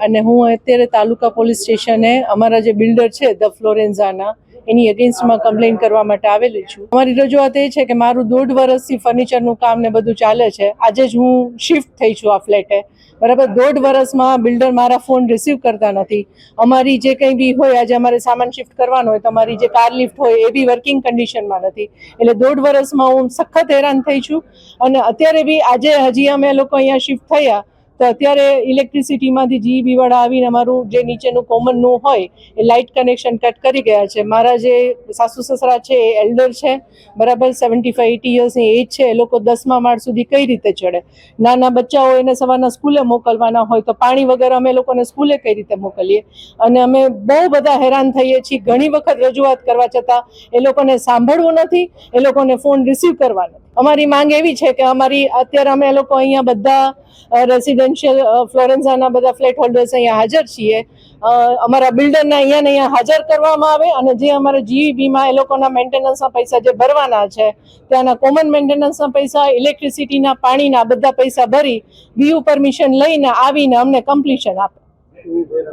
અને હું અત્યારે તાલુકા પોલીસ સ્ટેશને અમારા જે બિલ્ડર છે, ધ ફ્લોરેન્ઝાના, એની અગેન્સ્ટમાં કમ્પ્લેન કરવા માટે આવેલી છું. અમારી રજૂઆત એ છે કે મારું દોઢ વર્ષથી ફર્નિચરનું કામ ને બધું ચાલે છે. આજે જ હું શિફ્ટ થઈ છું આ ફ્લેટે બરાબર, દોઢ વર્ષમાં બિલ્ડર મારા ફોન રિસીવ કરતા નથી. અમારી જે કંઈ બી હોય, આજે અમારે સામાન શિફ્ટ કરવાનો હોય, તો અમારી જે કાર લિફ્ટ હોય, એ બી વર્કિંગ કન્ડિશનમાં નથી. એટલે દોઢ વર્ષમાં હું સખત હેરાન થઈ છું. અને અત્યારે બી આજે હજી અમે લોકો અહીંયા શિફ્ટ થયા તો અત્યારે ઇલેક્ટ્રિસિટીમાંથી જી બીવાળા આવીને અમારું જે નીચેનું કોમનનું હોય, એ લાઇટ કનેક્શન કટ કરી ગયા છે. મારા જે સાસુ સસરા છે, એ એલ્ડર છે, બરાબર સેવન્ટી ફાઈવ એટી યર્સની એજ છે, એ લોકો દસમા માળ સુધી કઈ રીતે ચડે? નાના બચ્ચાઓ એને સવારના સ્કૂલે મોકલવાના હોય તો પાણી વગર અમે લોકોને સ્કૂલે કઈ રીતે મોકલીએ? અને અમે બહુ બધા હેરાન થઈએ છીએ. ઘણી વખત રજૂઆત કરવા છતાં એ લોકોને સાંભળવું નથી, એ લોકોને ફોન રિસીવ કરવાનો અમારી માંગ એવી છે કે અમારી, અત્યારે અમે લોકો અહીંયા બધા રેસિડેન્શિયલ ફ્લોરેન્ઝાના બધા ફ્લેટ હોલ્ડર્સ અહીંયા હાજર છીએ. અમારા બિલ્ડરને અહીંયા અહીંયા હાજર કરવામાં આવે અને જે અમારા જીઈબીમાં એ લોકોના મેન્ટેનન્સના પૈસા જે ભરવાના છે, ત્યાંના કોમન મેન્ટેનન્સના પૈસા ઇલેક્ટ્રિસિટીના પાણીના બધા પૈસા ભરી બીયુ પરમિશન લઈને આવીને અમને કમ્પ્લીશન આપે.